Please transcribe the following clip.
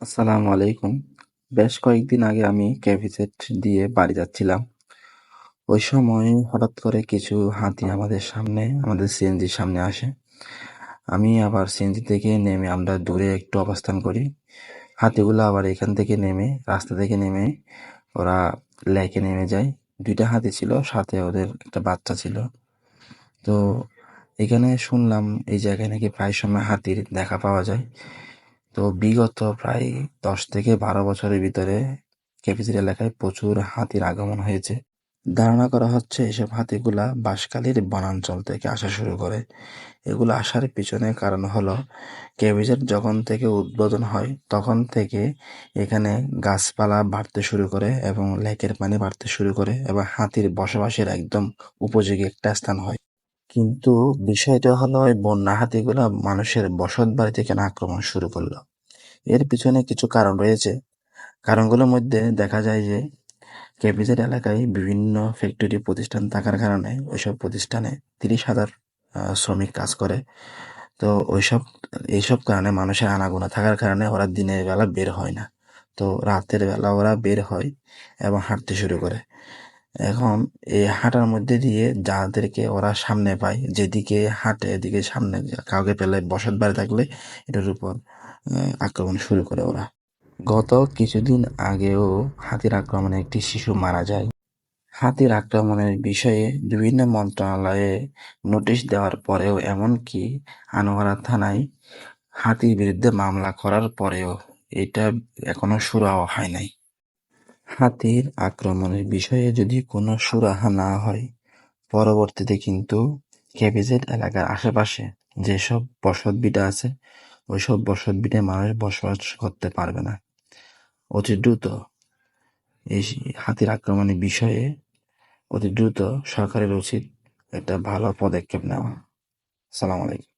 আসসালামু আলাইকুম। বেশ কয়েকদিন আগে আমি ক্যাভিজেট দিয়ে বাড়ি যাচ্ছিলাম। ওই সময় হঠাৎ করে কিছু হাতি আমাদের সামনে, আমাদের সিএনজির সামনে আসে। আমি আবার সিএনজি থেকে নেমে আমরা দূরে একটু অবস্থান করি। হাতিগুলো আবার এখান থেকে নেমে, রাস্তা থেকে নেমে ওরা লেকে নেমে যায়। দুইটা হাতি ছিল, সাথে ওদের একটা বাচ্চা ছিল। তো এখানে শুনলাম এই জায়গায় নাকি প্রায় সময় হাতির দেখা পাওয়া যায়। তো বিগত প্রায় দশ থেকে বারো বছরের ভিতরে কেপিসির এলাকায় প্রচুর হাতির আগমন হয়েছে। ধারণা করা হচ্ছে এসব হাতিগুলা বাঁশখালীর বনাঞ্চল থেকে আসা শুরু করে। এগুলো আসার পিছনে কারণ হলো কেভিজের যখন থেকে উদ্বোধন হয়, তখন থেকে এখানে গাছপালা বাড়তে শুরু করে এবং লেকের পানি বাড়তে শুরু করে এবং হাতির বসবাসের একদম উপযোগী একটা স্থান হয়। কিন্তু বিষয়টা হলো ওই বন্যা হাতিগুলা মানুষের বসত বাড়িতে কেন আক্রমণ শুরু করল। এর পিছনে কিছু কারণ রয়েছে। কারণগুলোর মধ্যে দেখা যায় যে কেপিজেড এলাকায় বিভিন্ন ফ্যাক্টরি প্রতিষ্ঠান থাকার কারণে ওইসব প্রতিষ্ঠানে তিরিশ হাজার শ্রমিক কাজ করে। তো ওইসব, এইসব কারণে মানুষের আনাগোনা থাকার কারণে ওরা দিনের বেলা বের হয় না। তো রাতের বেলা ওরা বের হয় এবং হাঁটতে শুরু করে। এখন এই হাঁটার মধ্যে দিয়ে যাদেরকে ওরা সামনে পায়, যেদিকে হাঁটে এদিকে সামনে কাউকে পেলে বসত বাড়ি থাকলে এটার উপর আক্রমণ শুরু করে ওরা। গত কিছুদিন আগেও হাতির আক্রমণে একটি শিশু মারা যায়। হাতির আক্রমণের বিষয়ে বিভিন্ন মন্ত্রণালয়ে নোটিশ দেওয়ার পরেও এমনকি আনোয়ারা থানায় হাতির বিরুদ্ধে মামলা করার পরেও এটা এখনও সুরাহা হয় নাই। হাতির আক্রমণের বিষয়ে যদি কোনো সুরাহা না হয়, পরবর্তীতে কিন্তু কেবিজেড এলাকার আশেপাশে যেসব বসত বিটা আছে, ওইসব বসত বিটে মানুষ বসবাস করতে পারবে না। অতি দ্রুত এই হাতির আক্রমণের বিষয়ে অতি দ্রুত সরকারের উচিত একটা ভালো পদক্ষেপ নেওয়া। সালাম আলাইকুম।